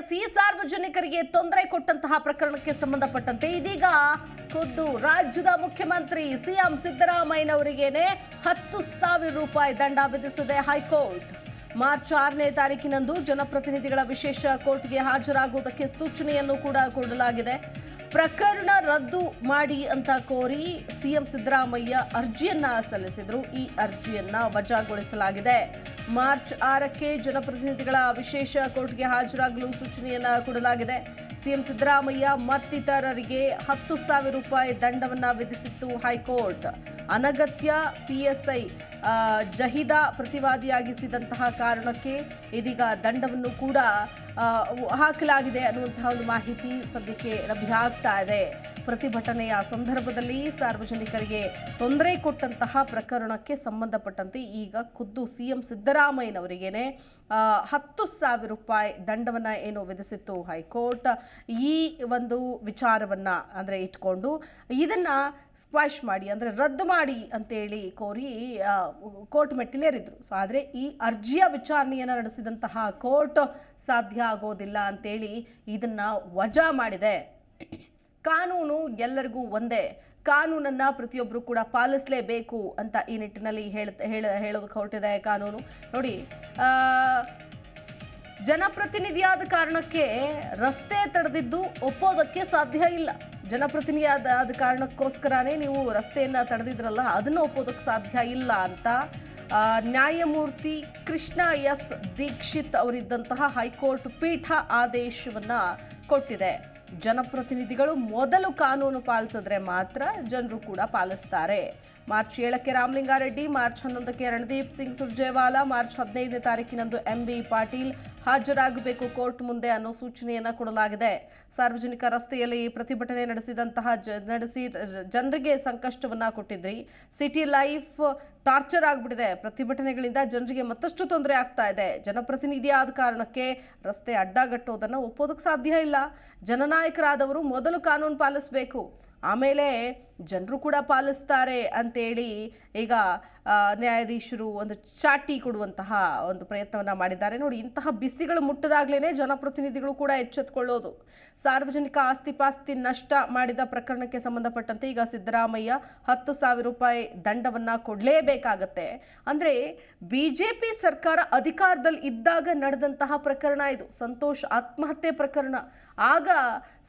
ನಡೆಸಿ ಸಾರ್ವಜನಿಕರಿಗೆ ತೊಂದರೆ ಕೊಟ್ಟಂತಹ ಪ್ರಕರಣಕ್ಕೆ ಸಂಬಂಧಪಟ್ಟಂತೆ ಇದೀಗ ಖುದ್ದು ರಾಜ್ಯದ ಮುಖ್ಯಮಂತ್ರಿ ಸಿಎಂ ಸಿದ್ದರಾಮಯ್ಯನವರಿಗೇನೆ ಹತ್ತು ಸಾವಿರ ರೂಪಾಯಿ ದಂಡ ವಿಧಿಸಿದೆ ಹೈಕೋರ್ಟ್. ಮಾರ್ಚ್ ಆರನೇ ತಾರೀಕಿನಂದು ಜನಪ್ರತಿನಿಧಿಗಳ ವಿಶೇಷ ಕೋರ್ಟ್ಗೆ ಹಾಜರಾಗುವುದಕ್ಕೆ ಸೂಚನೆಯನ್ನು ಕೂಡ ಕೊಡಲಾಗಿದೆ. ಪ್ರಕರಣ ರದ್ದು ಮಾಡಿ ಅಂತ ಕೋರಿ ಸಿಎಂ ಸಿದ್ದರಾಮಯ್ಯ ಅರ್ಜಿಯನ್ನ ಸಲ್ಲಿಸಿದ್ರು. ಈ ಅರ್ಜಿಯನ್ನ ವಜಾಗೊಳಿಸಲಾಗಿದೆ. ಮಾರ್ಚ್ ಆರಕ್ಕೆ ಜನಪ್ರತಿನಿಧಿಗಳ ವಿಶೇಷ ಕೋರ್ಟ್ಗೆ ಹಾಜರಾಗಲು ಸೂಚನೆಯನ್ನ ಕೊಡಲಾಗಿದೆ. ಸಿಎಂ ಸಿದ್ದರಾಮಯ್ಯ ಮತ್ತಿತರರಿಗೆ ಹತ್ತು ಸಾವಿರ ರೂಪಾಯಿ ದಂಡವನ್ನ ವಿಧಿಸಿತ್ತು ಹೈಕೋರ್ಟ್. ಅನಗತ್ಯ ಪಿಎಸ್ಐ ಜಹಿದಾ ಪ್ರತಿವಾದಿಯಾಗಿಸಿದಂತಹ ಕಾರಣಕ್ಕೆ ಇದೀಗ ದಂಡವನ್ನು ಕೂಡ ಹಾಕಲಾಗಿದೆ ಅನ್ನುವಂತಹ ಒಂದು ಮಾಹಿತಿ ಸದ್ಯಕ್ಕೆ ಲಭ್ಯ ಆಗ್ತಾ ಇದೆ. ಪ್ರತಿಭಟನೆಯ ಸಂದರ್ಭದಲ್ಲಿ ಸಾರ್ವಜನಿಕರಿಗೆ ತೊಂದರೆ ಕೊಟ್ಟಂತಹ ಪ್ರಕರಣಕ್ಕೆ ಸಂಬಂಧಪಟ್ಟಂತೆ ಈಗ ಖುದ್ದು ಸಿಎಂ ಸಿದ್ದರಾಮಯ್ಯನವರಿಗೇನೆ ಹತ್ತು ಸಾವಿರ ರೂಪಾಯಿ ದಂಡವನ್ನು ಏನು ವಿಧಿಸಿತ್ತು ಹೈಕೋರ್ಟ್. ಈ ಒಂದು ವಿಚಾರವನ್ನ ಅಂದ್ರೆ ಇಟ್ಕೊಂಡು ಇದನ್ನ ಸ್ಕ್ವಾಶ್ ಮಾಡಿ, ಅಂದರೆ ರದ್ದು ಮಾಡಿ ಅಂತೇಳಿ ಕೋರಿ ಕೋರ್ಟ್ ಮೆಟ್ಟಿಲೇರಿದ್ರು. ಸೊ ಆದರೆ ಈ ಅರ್ಜಿಯ ವಿಚಾರಣೆಯನ್ನು ನಡೆಸಿದಂತಹ ಕೋರ್ಟ್ ಸಾಧ್ಯ ಆಗೋದಿಲ್ಲ ಅಂತೇಳಿ ಇದನ್ನ ವಜಾ ಮಾಡಿದೆ. ಕಾನೂನು ಎಲ್ಲರಿಗೂ ಒಂದೇ. ಕಾನೂನನ್ನ ಪ್ರತಿಯೊಬ್ಬರು ಕೂಡ ಪಾಲಿಸಲೇಬೇಕು ಅಂತ ಈ ನಿಟ್ಟಿನಲ್ಲಿ ಹೇಳ ಹೇಳ, ಹೇಳೋದಕ್ಕೆ ಹೊರಟಿದೆ ಕಾನೂನು. ನೋಡಿ ಜನಪ್ರತಿನಿಧಿಯಾದ ಕಾರಣಕ್ಕೆ ರಸ್ತೆ ತಡೆದಿದ್ದು ಒಪ್ಪೋದಕ್ಕೆ ಸಾಧ್ಯ ಇಲ್ಲ. ಜನಪ್ರತಿನಿಧಿಯಾದ ಆದ ಕಾರಣಕ್ಕೋಸ್ಕರನೇ ನೀವು ರಸ್ತೆಯನ್ನು ತಡೆದಿದ್ರಲ್ಲ, ಅದನ್ನು ಒಪ್ಪೋದಕ್ಕೆ ಸಾಧ್ಯ ಇಲ್ಲ ಅಂತ ನ್ಯಾಯಮೂರ್ತಿ ಕೃಷ್ಣ ಎಸ್ ದೀಕ್ಷಿತ್ ಅವರಿದ್ದಂತಹ ಹೈಕೋರ್ಟ್ ಪೀಠ ಆದೇಶವನ್ನ ಕೊಟ್ಟಿದೆ. ಜನಪ್ರತಿನಿಧಿಗಳು ಮೊದಲು ಕಾನೂನು ಪಾಲಿಸಿದ್ರೆ ಮಾತ್ರ ಜನರು ಕೂಡ ಪಾಲಿಸ್ತಾರೆ. ಮಾರ್ಚ್ ಏಳಕ್ಕೆ ರಾಮಲಿಂಗಾರೆಡ್ಡಿ, ಮಾರ್ಚ್ ಹನ್ನೊಂದಕ್ಕೆ ರಣದೀಪ್ ಸಿಂಗ್ ಸುರ್ಜೇವಾಲಾ, ಮಾರ್ಚ್ ಹದಿನೈದನೇ ತಾರೀಕಿನಂದು ಎಂಬಿ ಪಾಟೀಲ್ ಹಾಜರಾಗಬೇಕು. ಕೋರ್ಟ್ ಮುಂದೆ ಅನ್ನೋ ಸೂಚನೆಯನ್ನು ಕೊಡಲಾಗಿದೆ. ಸಾರ್ವಜನಿಕ ರಸ್ತೆಯಲ್ಲಿ ಈ ಪ್ರತಿಭಟನೆ ನಡೆಸಿದಂತಹ ನಡೆಸಿ ಜನರಿಗೆ ಸಂಕಷ್ಟವನ್ನ ಕೊಟ್ಟಿದ್ರಿ. ಸಿಟಿ ಲೈಫ್ ಟಾರ್ಚರ್ ಆಗಿಬಿಟ್ಟಿದೆ. ಪ್ರತಿಭಟನೆಗಳಿಂದ ಜನರಿಗೆ ಮತ್ತಷ್ಟು ತೊಂದರೆ ಆಗ್ತಾ ಇದೆ. ಜನಪ್ರತಿನಿಧಿ ಆದ ಕಾರಣಕ್ಕೆ ರಸ್ತೆ ಅಡ್ಡಗಟ್ಟೋದನ್ನು ಒಪ್ಪೋದಕ್ಕೆ ಸಾಧ್ಯ ಇಲ್ಲ. ಜನನಾಯಕರಾದವರು ಮೊದಲು ಕಾನೂನು ಪಾಲಿಸಬೇಕು. ಆಮೇಲೆ ಜನರು ಕೂಡ ಪಾಲಿಸ್ತಾರೆ ಅಂತೇಳಿ ಈಗ ನ್ಯಾಯಾಧೀಶರು ಒಂದು ಚಾಟಿ ಕೊಡುವಂತಹ ಒಂದು ಪ್ರಯತ್ನವನ್ನು ಮಾಡಿದ್ದಾರೆ. ನೋಡಿ, ಇಂತಹ ಬಿಸಿಗಳು ಮುಟ್ಟದಾಗ್ಲೇ ಜನಪ್ರತಿನಿಧಿಗಳು ಕೂಡ ಎಚ್ಚೆತ್ಕೊಳ್ಳೋದು. ಸಾರ್ವಜನಿಕ ಆಸ್ತಿ ಪಾಸ್ತಿ ನಷ್ಟ ಮಾಡಿದ ಪ್ರಕರಣಕ್ಕೆ ಸಂಬಂಧಪಟ್ಟಂತೆ ಈಗ ಸಿದ್ದರಾಮಯ್ಯ ಹತ್ತು ಸಾವಿರ ರೂಪಾಯಿ ದಂಡವನ್ನು ಕೊಡಲೇಬೇಕಾಗತ್ತೆ. ಅಂದರೆ ಬಿ ಜೆ ಪಿ ಸರ್ಕಾರ ಅಧಿಕಾರದಲ್ಲಿ ಇದ್ದಾಗ ನಡೆದಂತಹ ಪ್ರಕರಣ ಇದು. ಸಂತೋಷ್ ಆತ್ಮಹತ್ಯೆ ಪ್ರಕರಣ. ಆಗ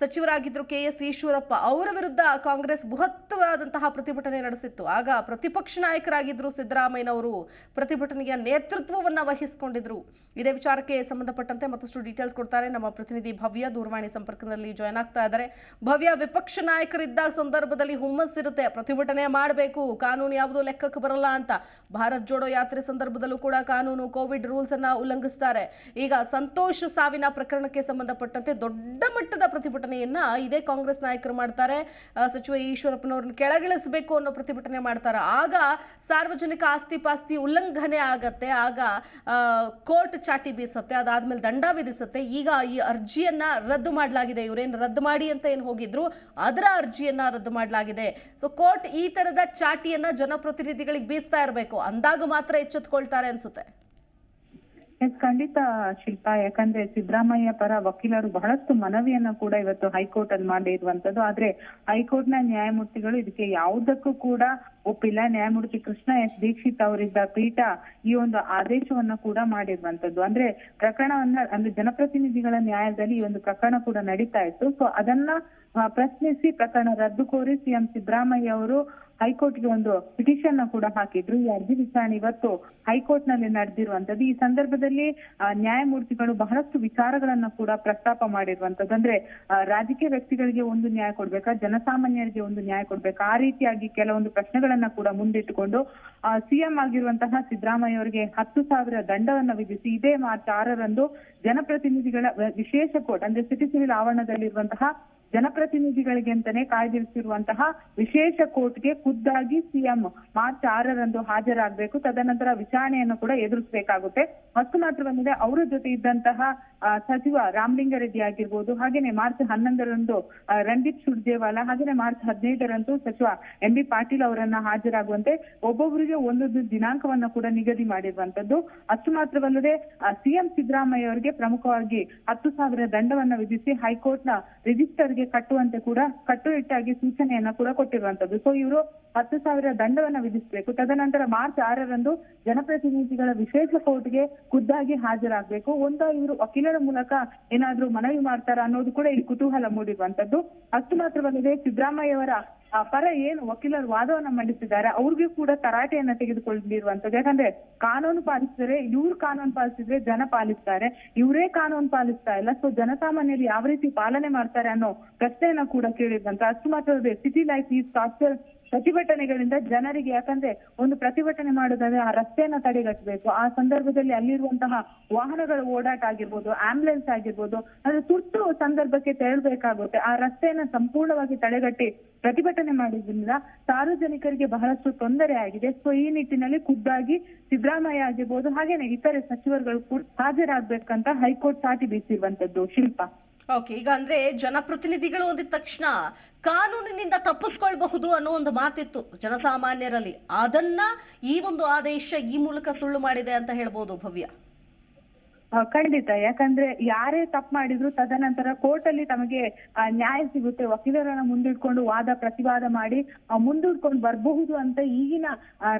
ಸಚಿವರಾಗಿದ್ದರು ಕೆ ಎಸ್ ಈಶ್ವರಪ್ಪ ಅವರ ವಿರುದ್ಧ ಕಾಂಗ್ರೆಸ್ ಬೃಹತ್ವಾದಂತಹ ಪ್ರತಿಭಟನೆ ನಡೆಸಿತ್ತು. ಆಗ ಪ್ರತಿಪಕ್ಷ ನಾಯಕರಾಗಿದ್ದರು ಸಿದ್ದರಾಮಯ್ಯನವರು ಪ್ರತಿಭಟನೆಯ ನೇತೃತ್ವವನ್ನು ವಹಿಸಿಕೊಂಡಿದ್ರು. ಇದೇ ವಿಚಾರಕ್ಕೆ ಸಂಬಂಧಪಟ್ಟಂತೆ ಮತ್ತಷ್ಟು ಡೀಟೇಲ್ಸ್ ಕೊಡ್ತಾರೆ ನಮ್ಮ ಪ್ರತಿನಿಧಿ ಭವ್ಯ ದೂರವಾಣಿ ಸಂಪರ್ಕದಲ್ಲಿ ಜಾಯ್ನ್ ಆಗ್ತಾ ಇದ್ದಾರೆ. ಭವ್ಯ, ವಿಪಕ್ಷ ನಾಯಕರಿದ್ದಾಗ ಸಂದರ್ಭದಲ್ಲಿ ಹುಮ್ಮಸ್ಸಿರುತ್ತೆ ಪ್ರತಿಭಟನೆ ಮಾಡಬೇಕು. ಕಾನೂನು ಯಾವುದು ಲೆಕ್ಕಕ್ಕೆ ಬರಲ್ಲ ಅಂತ. ಭಾರತ್ ಜೋಡೋ ಯಾತ್ರೆ ಸಂದರ್ಭದಲ್ಲೂ ಕೂಡ ಕಾನೂನು, ಕೋವಿಡ್ ರೂಲ್ಸ್ ಅನ್ನ ಉಲ್ಲಂಘಿಸ್ತಾರೆ. ಈಗ ಸಂತೋಷ್ ಸಾವಿನ ಪ್ರಕರಣಕ್ಕೆ ಸಂಬಂಧಪಟ್ಟಂತೆ ದೊಡ್ಡ ಮಟ್ಟದ ಪ್ರತಿಭಟನೆಯನ್ನ ಇದೇ ಕಾಂಗ್ರೆಸ್ ನಾಯಕರು ಮಾಡ್ತಾರೆ. ಸಚಿವ ಈಶ್ವರಪ್ಪನವ್ರನ್ನ ಕೆಳಗಿಳಿಸಬೇಕು ಅನ್ನೋ ಪ್ರತಿಭಟನೆ ಮಾಡ್ತಾರೆ. ಆಗ ಸಾರ್ವಜನಿಕ ಆಸ್ತಿ ಪಾಸ್ತಿ ಉಲ್ಲಂಘನೆ ಆಗತ್ತೆ, ಆಗ ಕೋರ್ಟ್ ಚಾಟಿ ಬೀಸತ್ತೆ, ಅದಾದ್ಮೇಲೆ ದಂಡ ವಿಧಿಸುತ್ತೆ. ಈಗ ಈ ಅರ್ಜಿಯನ್ನ ರದ್ದು ಮಾಡಲಾಗಿದೆ, ಇವರೇನು ರದ್ದು ಮಾಡಿ ಅಂತ ಏನು ಹೋಗಿದ್ರು, ಅದರ ಅರ್ಜಿಯನ್ನ ರದ್ದು ಮಾಡಲಾಗಿದೆ. ಸೊ ಕೋರ್ಟ್ ಈ ತರದ ಚಾಟಿಯನ್ನ ಜನಪ್ರತಿನಿಧಿಗಳಿಗೆ ಬೀಸ್ತಾ ಇರಬೇಕು. ಅಂದಾಗ ಮಾತ್ರ ಎಚ್ಚೆತ್ಕೊಳ್ತಾರೆ ಅನ್ಸುತ್ತೆ. ಎಸ್ ಖಂಡಿತ ಶಿಲ್ಪಾ, ಯಾಕಂದ್ರೆ ಸಿದ್ದರಾಮಯ್ಯ ಪರ ವಕೀಲರು ಬಹಳಷ್ಟು ಮನವಿಯನ್ನ ಕೂಡ ಇವತ್ತು ಹೈಕೋರ್ಟ್ ಅಲ್ಲಿ ಮಾಡಿರುವಂತದ್ದು ಆದ್ರೆ ಹೈಕೋರ್ಟ್ನ ನ್ಯಾಯಮೂರ್ತಿಗಳು ಇದಕ್ಕೆ ಯಾವುದಕ್ಕೂ ಕೂಡ ಒಪ್ಪಿಲ್ಲ. ನ್ಯಾಯಮೂರ್ತಿ ಕೃಷ್ಣ ಎಸ್ ದೀಕ್ಷಿತ್ ಅವರಿದ್ದ ಪೀಠ ಈ ಒಂದು ಆದೇಶವನ್ನ ಕೂಡ ಮಾಡಿರುವಂತದ್ದು ಅಂದ್ರೆ ಪ್ರಕರಣವನ್ನ, ಅಂದ್ರೆ ಜನಪ್ರತಿನಿಧಿಗಳ ನ್ಯಾಯದಲ್ಲಿ ಈ ಒಂದು ಪ್ರಕರಣ ಕೂಡ ನಡೀತಾ ಇತ್ತು. ಸೊ ಅದನ್ನ ಪ್ರಶ್ನಿಸಿ ಪ್ರಕರಣ ರದ್ದು ಕೋರಿ ಸಿಎಂ ಸಿದ್ದರಾಮಯ್ಯ ಅವರು ಹೈಕೋರ್ಟ್ಗೆ ಒಂದು ಪಿಟಿಷನ್ನ ಕೂಡ ಹಾಕಿದ್ರು. ಈ ಅರ್ಜಿ ವಿಚಾರಣೆ ಇವತ್ತು ಹೈಕೋರ್ಟ್ನಲ್ಲಿ ನಡೆದಿರುವಂತದ್ದು ಈ ಸಂದರ್ಭದಲ್ಲಿ ನ್ಯಾಯಮೂರ್ತಿಗಳು ಬಹಳಷ್ಟು ವಿಚಾರಗಳನ್ನ ಕೂಡ ಪ್ರಸ್ತಾಪ ಮಾಡಿರುವಂತದ್ದು ಅಂದ್ರೆ ರಾಜಕೀಯ ವ್ಯಕ್ತಿಗಳಿಗೆ ಒಂದು ನ್ಯಾಯ ಕೊಡ್ಬೇಕಾ? ಜನಸಾಮಾನ್ಯರಿಗೆ ಒಂದು ನ್ಯಾಯ ಕೊಡ್ಬೇಕಾ? ಆ ರೀತಿಯಾಗಿ ಕೆಲವೊಂದು ಪ್ರಶ್ನೆಗಳನ್ನ ಕೂಡ ಮುಂದಿಟ್ಟುಕೊಂಡು ಸಿಎಂ ಆಗಿರುವಂತಹ ಸಿದ್ದರಾಮಯ್ಯ ಅವರಿಗೆ ಹತ್ತು ಸಾವಿರ ದಂಡವನ್ನ ವಿಧಿಸಿ ಇದೇ ಮಾರ್ಚ್ ಆರರಂದು ಜನಪ್ರತಿನಿಧಿಗಳ ವಿಶೇಷ ಕೋರ್ಟ್, ಅಂದ್ರೆ ಸಿಟಿ ಸಿವಿಲ್ ಆವರಣದಲ್ಲಿರುವಂತಹ ಜನಪ್ರತಿನಿಧಿಗಳಿಗೆ ಅಂತಾನೆ ಕಾಯ್ದಿರಿಸಿರುವಂತಹ ವಿಶೇಷ ಕೋರ್ಟ್ಗೆ ಖುದ್ದಾಗಿ ಸಿಎಂ ಮಾರ್ಚ್ ಆರರಂದು ಹಾಜರಾಗಬೇಕು. ತದನಂತರ ವಿಚಾರಣೆಯನ್ನು ಕೂಡ ಎದುರಿಸಬೇಕಾಗುತ್ತೆ. ಅಷ್ಟು ಮಾತ್ರವಲ್ಲದೆ ಅವರ ಜೊತೆ ಇದ್ದಂತಹ ಸಚಿವ ರಾಮಲಿಂಗಾರೆಡ್ಡಿ ಆಗಿರ್ಬೋದು, ಹಾಗೇನೆ ಮಾರ್ಚ್ ಹನ್ನೊಂದರಂದು ರಣದೀಪ್ ಸುರ್ಜೇವಾಲಾ, ಹಾಗೇನೆ ಮಾರ್ಚ್ ಹದಿನೈದರಂದು ಸಚಿವ ಎಂ ಬಿ ಪಾಟೀಲ್ ಅವರನ್ನ ಹಾಜರಾಗುವಂತೆ ಒಬ್ಬೊಬ್ಬರಿಗೆ ಒಂದೊಂದು ದಿನಾಂಕವನ್ನ ಕೂಡ ನಿಗದಿ ಮಾಡಿರುವಂತದ್ದು. ಅಷ್ಟು ಮಾತ್ರವಲ್ಲದೆ ಸಿಎಂ ಸಿದ್ದರಾಮಯ್ಯ ಅವರಿಗೆ ಪ್ರಮುಖವಾಗಿ ಹತ್ತು ಸಾವಿರ ದಂಡವನ್ನ ವಿಧಿಸಿ ಹೈಕೋರ್ಟ್ನ ರಿಜಿಸ್ಟರ್ಗೆ ಕಟ್ಟುವಂತೆ ಕೂಡ ಕಟ್ಟುನಿಟ್ಟಾಗಿ ಸೂಚನೆಯನ್ನ ಕೂಡ ಕೊಟ್ಟಿರುವಂತದ್ದು. ಸೊ ಇವರು ಹತ್ತು ಸಾವಿರ ದಂಡವನ್ನ ವಿಧಿಸಬೇಕು. ತದನಂತರ ಮಾರ್ಚ್ ಆರರಂದು ಜನಪ್ರತಿನಿಧಿಗಳ ವಿಶೇಷ ಕೋರ್ಟ್ಗೆ ಖುದ್ದಾಗಿ ಹಾಜರಾಗಬೇಕು. ಒಂದು ಇವರು ವಕೀಲರ ಮೂಲಕ ಏನಾದ್ರೂ ಮನವಿ ಮಾಡ್ತಾರ ಅನ್ನೋದು ಕೂಡ ಇಲ್ಲಿ ಕುತೂಹಲ ಮೂಡಿರುವಂತದ್ದು. ಅಷ್ಟು ಮಾತ್ರವಲ್ಲದೆ ಸಿದ್ದರಾಮಯ್ಯ ಅವರ ಆ, ಪರ ಏನು ವಕೀಲರು ವಾದವನ್ನ ಮಂಡಿಸಿದ್ದಾರೆ, ಅವ್ರಿಗೂ ಕೂಡ ತರಾಟೆಯನ್ನ ತೆಗೆದುಕೊಂಡಿರುವಂತದ್ದು ಯಾಕಂದ್ರೆ ಕಾನೂನು ಪಾಲಿಸಿದ್ರೆ, ಇವ್ರು ಕಾನೂನು ಪಾಲಿಸಿದ್ರೆ ಜನ ಪಾಲಿಸ್ತಾರೆ, ಇವರೇ ಕಾನೂನು ಪಾಲಿಸ್ತಾ ಇಲ್ಲ. ಸೊ ಜನಸಾಮಾನ್ಯರು ಯಾವ ರೀತಿ ಪಾಲನೆ ಮಾಡ್ತಾರೆ ಅನ್ನೋ ಪ್ರಶ್ನೆಯನ್ನ ಕೂಡ ಕೇಳಿದ್ರಂತ. ಅಷ್ಟು ಮಾತ್ರವಲ್ಲದೆ ಸಿಟಿ ಲೈಫ್ ಈಸ್ ಟಾರ್ಚರ್ ಪ್ರತಿಭಟನೆಗಳಿಂದ ಜನರಿಗೆ ಯಾಕಂದ್ರೆ ಒಂದು ಪ್ರತಿಭಟನೆ ಮಾಡೋದಾದ್ರೆ ಆ ರಸ್ತೆಯನ್ನ ತಡೆಗಟ್ಟಬೇಕು. ಆ ಸಂದರ್ಭದಲ್ಲಿ ಅಲ್ಲಿರುವಂತಹ ವಾಹನಗಳ ಓಡಾಟ ಆಗಿರ್ಬೋದು ಆಂಬುಲೆನ್ಸ್ ಆಗಿರ್ಬೋದು ಅಂದ್ರೆ ತುರ್ತು ಸಂದರ್ಭಕ್ಕೆ ತೆರಳಬೇಕಾಗುತ್ತೆ. ಆ ರಸ್ತೆಯನ್ನ ಸಂಪೂರ್ಣವಾಗಿ ತಡೆಗಟ್ಟಿ ಪ್ರತಿಭಟನೆ ಮಾಡಿದ್ರಿಂದ ಸಾರ್ವಜನಿಕರಿಗೆ ಬಹಳಷ್ಟು ತೊಂದರೆ ಆಗಿದೆ. ಸೊ ಈ ನಿಟ್ಟಿನಲ್ಲಿ ಖುದ್ದಾಗಿ ಸಿದ್ದರಾಮಯ್ಯ ಆಗಿರ್ಬೋದು, ಹಾಗೇನೆ ಇತರೆ ಸಚಿವರುಗಳು ಕೂಡ ಹಾಜರಾಗ್ಬೇಕಂತ ಹೈಕೋರ್ಟ್ ಸಾಟಿ ಬೀಸಿರುವಂತದ್ದು ಶಿಲ್ಪ. ಓಕೆ ಈಗ ಅಂದ್ರೆ ಜನಪ್ರತಿನಿಧಿಗಳು ಅಂದಿದ ತಕ್ಷಣ ಕಾನೂನಿನಿಂದ ತಪ್ಪಿಸ್ಕೊಳ್ಬಹುದು ಅನ್ನೋ ಒಂದು ಮಾತಿತ್ತು ಜನಸಾಮಾನ್ಯರಲ್ಲಿ. ಅದನ್ನ ಈ ಒಂದು ಆದೇಶ ಈ ಮೂಲಕ ಸುಳ್ಳು ಮಾಡಿದೆ ಅಂತ ಹೇಳ್ಬೋದು ಭವ್ಯ. ಖಂಡಿತ. ಯಾಕಂದ್ರೆ ಯಾರೇ ತಪ್ಪು ಮಾಡಿದ್ರು ತದನಂತರ ಕೋರ್ಟ್ ಅಲ್ಲಿ ತಮಗೆ ನ್ಯಾಯ ಸಿಗುತ್ತೆ. ವಕೀಲರನ್ನ ಮುಂದಿಟ್ಕೊಂಡು ವಾದ, ಪ್ರತಿವಾದ ಮಾಡಿ ಮುಂದೂಡ್ಕೊಂಡು ಬರಬಹುದು ಅಂತ ಈಗಿನ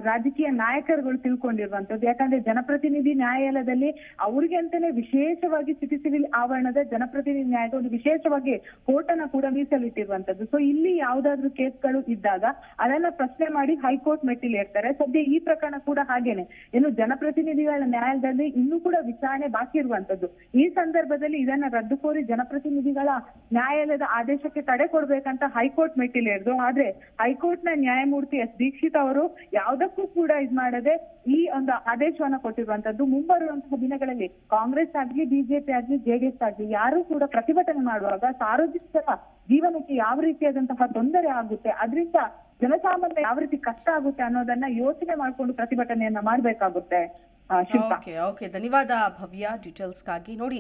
ರಾಜಕೀಯ ನಾಯಕರುಗಳು ತಿಳ್ಕೊಂಡಿರುವಂತದ್ದು ಯಾಕಂದ್ರೆ ಜನಪ್ರತಿನಿಧಿ ನ್ಯಾಯಾಲಯದಲ್ಲಿ ಅವ್ರಿಗೆ ಅಂತಾನೆ ವಿಶೇಷವಾಗಿ ಸಿಟಿ ಸಿವಿಲ್ ಆವರಣದ ಜನಪ್ರತಿನಿಧಿ ನ್ಯಾಯದ ಒಂದು ವಿಶೇಷವಾಗಿ ಕೋರ್ಟ್ ಅನ್ನ ಕೂಡ ಮೀಸಲಿಟ್ಟಿರುವಂತದ್ದು ಸೊ ಇಲ್ಲಿ ಯಾವ್ದಾದ್ರು ಕೇಸ್ಗಳು ಇದ್ದಾಗ ಅದನ್ನ ಪ್ರಶ್ನೆ ಮಾಡಿ ಹೈಕೋರ್ಟ್ ಮೆಟ್ಟಿಲೇರ್ತಾರೆ. ಸದ್ಯ ಈ ಪ್ರಕರಣ ಕೂಡ ಹಾಗೇನೆ. ಇನ್ನು ಜನಪ್ರತಿನಿಧಿಗಳ ನ್ಯಾಯಾಲಯದಲ್ಲಿ ಇನ್ನೂ ಕೂಡ ವಿಚಾರಣೆ ಬಾಕಿ ಇರುವಂತದ್ದು. ಈ ಸಂದರ್ಭದಲ್ಲಿ ಇದನ್ನ ರದ್ದು ಕೋರಿ ಜನಪ್ರತಿನಿಧಿಗಳ ನ್ಯಾಯಾಲಯದ ಆದೇಶಕ್ಕೆ ತಡೆ ಕೊಡ್ಬೇಕಂತ ಹೈಕೋರ್ಟ್ ಮೆಟ್ಟಿಲೇರ್ದು. ಆದ್ರೆ ಹೈಕೋರ್ಟ್ನ ನ್ಯಾಯಮೂರ್ತಿ ಎಸ್ ದೀಕ್ಷಿತ್ ಅವರು ಯಾವ್ದಕ್ಕೂ ಕೂಡ ಇದ್ ಮಾಡದೆ ಈ ಒಂದು ಆದೇಶವನ್ನ ಕೊಟ್ಟಿರುವಂತದ್ದು. ಮುಂಬರುವಂತಹ ದಿನಗಳಲ್ಲಿ ಕಾಂಗ್ರೆಸ್ ಆಗ್ಲಿ, ಬಿಜೆಪಿ ಆಗ್ಲಿ ಜೆಡಿಎಸ್ ಆಗ್ಲಿ ಯಾರು ಕೂಡ ಪ್ರತಿಭಟನೆ ಮಾಡುವಾಗ ಸಾರ್ವಜನಿಕರ ಜೀವನಕ್ಕೆ ಯಾವ ರೀತಿಯಾದಂತಹ ತೊಂದರೆ ಆಗುತ್ತೆ, ಅದರಿಂದ ಜನಸಾಮಾನ್ಯ ಯಾವ ರೀತಿ ಕಷ್ಟ ಆಗುತ್ತೆ ಅನ್ನೋದನ್ನ ಯೋಚನೆ ಮಾಡ್ಕೊಂಡು ಪ್ರತಿಭಟನೆಯನ್ನ ಮಾಡ್ಬೇಕಾಗುತ್ತೆ. Okay okay. ಧನ್ಯವಾದ ಭವ್ಯ ಡೀಟೇಲ್ಸ್ಗಾಗಿ. ನೋಡಿ,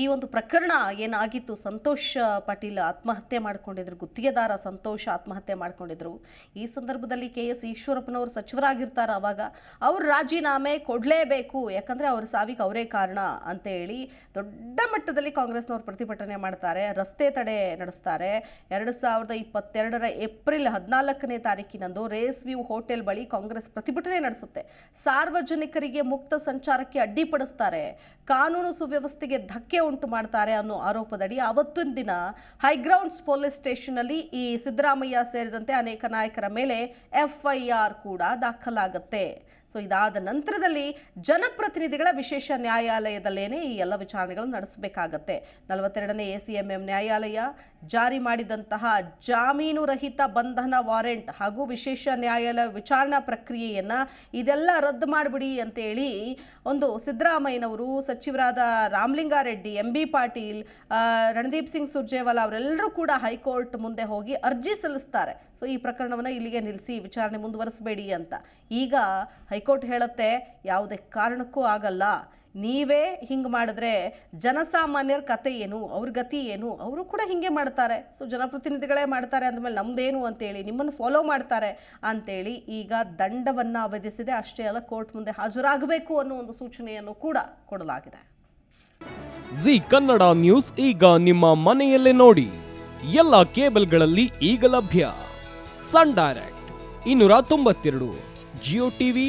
ಈ ಒಂದು ಪ್ರಕರಣ ಏನಾಗಿತ್ತು? ಸಂತೋಷ್ ಪಾಟೀಲ್ ಆತ್ಮಹತ್ಯೆ ಮಾಡ್ಕೊಂಡಿದ್ರು, ಗುತ್ತಿಗೆದಾರ ಸಂತೋಷ್ ಆತ್ಮಹತ್ಯೆ ಮಾಡ್ಕೊಂಡಿದ್ರು. ಈ ಸಂದರ್ಭದಲ್ಲಿ ಕೆ ಎಸ್ ಈಶ್ವರಪ್ಪನವರು ಸಚಿವರಾಗಿರ್ತಾರೆ ಅವಾಗ. ಅವ್ರ ರಾಜೀನಾಮೆ ಕೊಡಲೇಬೇಕು. ಯಾಕಂದರೆ ಅವ್ರ ಸಾವಿಗೆ ಅವರೇ ಕಾರಣ ಅಂತ ಹೇಳಿ ದೊಡ್ಡ ಮಟ್ಟದಲ್ಲಿ ಕಾಂಗ್ರೆಸ್ನವರು ಪ್ರತಿಭಟನೆ ಮಾಡ್ತಾರೆ, ರಸ್ತೆ ತಡೆ ನಡೆಸ್ತಾರೆ. ಎರಡು ಸಾವಿರದ ಇಪ್ಪತ್ತೆರಡರ ಏಪ್ರಿಲ್ ಹದಿನಾಲ್ಕನೇ ತಾರೀಕಿನಂದು ರೇಸ್ ವ್ಯೂ ಹೋಟೆಲ್ ಬಳಿ ಕಾಂಗ್ರೆಸ್ ಪ್ರತಿಭಟನೆ ನಡೆಸುತ್ತೆ. ಸಾರ್ವಜನಿಕರಿಗೆ ಮುಕ್ತ ಸಂಚಾರಕ್ಕೆ ಅಡ್ಡಿಪಡಿಸ್ತಾರೆ. ಕಾನೂನು ಸುವ್ಯವಸ್ಥೆಗೆ ಧಕ್ಕೆ ಉಂಟು ಮಾಡ್ತಾರೆ ಅನ್ನೋ ಆರೋಪದಡಿ ಅವತ್ತಿನ ದಿನ ಹೈಗ್ರೌಂಡ್ಸ್ ಪೊಲೀಸ್ ಸ್ಟೇಷನ್ನಲ್ಲಿ ಈ ಸಿದ್ದರಾಮಯ್ಯ ಸೇರಿದಂತೆ ಅನೇಕ ನಾಯಕರ ಮೇಲೆ ಎಫ್ಐಆರ್ ಕೂಡ ದಾಖಲಾಗುತ್ತೆ. ಸೊ ಇದಾದ ನಂತರದಲ್ಲಿ ಜನಪ್ರತಿನಿಧಿಗಳ ವಿಶೇಷ ನ್ಯಾಯಾಲಯದಲ್ಲೇನೆ ಈ ಎಲ್ಲ ವಿಚಾರಣೆಗಳನ್ನು ನಡೆಸಬೇಕಾಗತ್ತೆ. ನಲವತ್ತೆರಡನೇ ಎ ಸಿ ಎಂ ಎಂ ನ್ಯಾಯಾಲಯ ಜಾರಿ ಮಾಡಿದಂತಹ ಜಾಮೀನು ರಹಿತ ಬಂಧನ ವಾರೆಂಟ್ ಹಾಗೂ ವಿಶೇಷ ನ್ಯಾಯಾಲಯ ವಿಚಾರಣಾ ಪ್ರಕ್ರಿಯೆಯನ್ನು ಇದೆಲ್ಲ ರದ್ದು ಮಾಡಿಬಿಡಿ ಅಂತೇಳಿ ಒಂದು ಸಿದ್ದರಾಮಯ್ಯನವರು ಸಚಿವರಾದ ರಾಮಲಿಂಗಾರೆಡ್ಡಿ, ಎಂ ಬಿ ಪಾಟೀಲ್ ರಣದೀಪ್ ಸಿಂಗ್ ಸುರ್ಜೇವಾಲಾ ಅವರೆಲ್ಲರೂ ಕೂಡ ಹೈಕೋರ್ಟ್ ಮುಂದೆ ಹೋಗಿ ಅರ್ಜಿ ಸಲ್ಲಿಸ್ತಾರೆ. ಸೊ ಈ ಪ್ರಕರಣವನ್ನು ಇಲ್ಲಿಗೆ ನಿಲ್ಲಿಸಿ, ವಿಚಾರಣೆ ಮುಂದುವರಿಸಬೇಡಿ ಅಂತ. ಈಗ ಹೈಕೋರ್ಟ್ ಹೇಳುತ್ತೆ, ಯಾವುದೇ ಕಾರಣಕ್ಕೂ ಆಗಲ್ಲ. ನೀವೇ ಹಿಂಗೆ ಮಾಡಿದ್ರೆ ಜನಸಾಮಾನ್ಯರ ಕತೆ ಏನು, ಅವ್ರ ಗತಿ ಏನು, ಅವರು ಕೂಡ ಹಿಂಗೆ ಮಾಡ್ತಾರೆ. ಸೊ, ಜನಪ್ರತಿನಿಧಿಗಳೇ ಮಾಡ್ತಾರೆ ಅಂದಮೇಲೆ ನಮ್ದೇನು ಅಂತೇಳಿ, ನಿಮ್ಮನ್ನು ಫಾಲೋ ಮಾಡ್ತಾರೆ ಅಂತೇಳಿ ಈಗ ದಂಡವನ್ನು ವಿಧಿಸಿದೆ ಅಷ್ಟೇ ಅಲ್ಲ, ಕೋರ್ಟ್ ಮುಂದೆ ಹಾಜರಾಗಬೇಕು ಅನ್ನೋ ಒಂದು ಸೂಚನೆಯನ್ನು ಕೂಡ ಕೊಡಲಾಗಿದೆ. ಜಿ ಕನ್ನಡ ನ್ಯೂಸ್ ಈಗ ನಿಮ್ಮ ಮನೆಯಲ್ಲೇ ನೋಡಿ. ಎಲ್ಲ ಕೇಬಲ್ಗಳಲ್ಲಿ ಈಗ ಲಭ್ಯ. ಸನ್ ಡೈರೆಕ್ಟ್, ಇನ್ನೂರ ತೊಂಬತ್ತೆರಡು, ಜಿಯೋ ಟಿವಿ